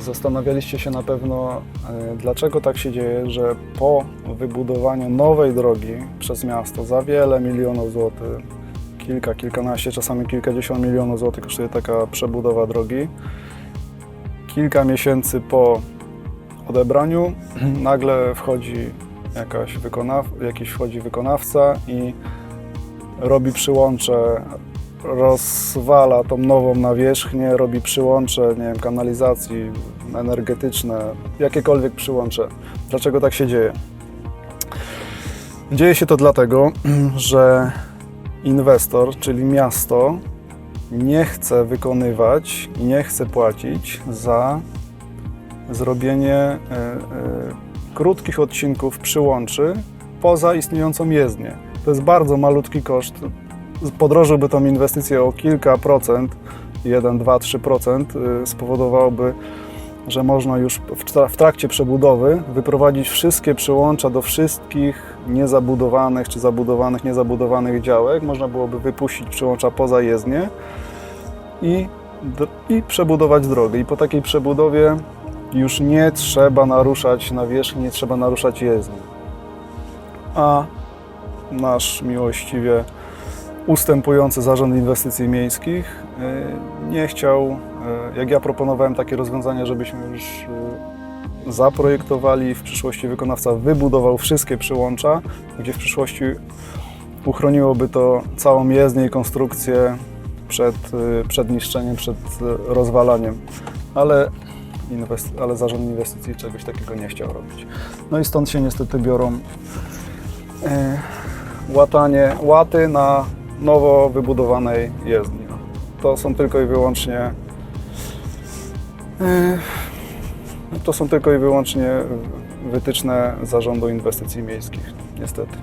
Zastanawialiście się na pewno, e, dlaczego tak się dzieje, że po wybudowaniu nowej drogi przez miasto za wiele milionów złotych, kilka, kilkanaście, czasami kilkadziesiąt milionów złotych kosztuje taka przebudowa drogi, kilka miesięcy po odebraniu nagle wchodzi jakaś wykonaw, jakiś wchodzi wykonawca i robi przyłącze, rozwala tą nową nawierzchnię, robi przyłącze, nie wiem, kanalizacji energetyczne, jakiekolwiek przyłącze. Dlaczego tak się dzieje? Dzieje się to dlatego, że inwestor, czyli miasto, nie chce wykonywać nie chce płacić za zrobienie e, e, krótkich odcinków przyłączy poza istniejącą jezdnię. To jest bardzo malutki koszt. Podrożyłby tą inwestycję o kilka procent, 1, 2, 3%, y, spowodowałoby, że można już w tra- w trakcie przebudowy wyprowadzić wszystkie przyłącza do wszystkich niezabudowanych czy zabudowanych, niezabudowanych działek. Można byłoby wypuścić przyłącza poza jezdnię i, i przebudować drogę. I po takiej przebudowie już nie trzeba naruszać nawierzchni, nie trzeba naruszać jezdni. A nasz miłościwie ustępujący Zarząd Inwestycji Miejskich y, nie chciał, y, jak ja proponowałem takie rozwiązania, żebyśmy już y, zaprojektowali, w przyszłości wykonawca wybudował wszystkie przyłącza, gdzie w przyszłości uchroniłoby to całą jezdnię i konstrukcję przed, przed niszczeniem, przed rozwalaniem. Ale, inwest- ale Zarząd Inwestycji czegoś takiego nie chciał robić. No i stąd się niestety biorą e, łatanie, łaty na nowo wybudowanej jezdni. To są tylko i wyłącznie e, to są tylko i wyłącznie wytyczne Zarządu Inwestycji Miejskich, niestety.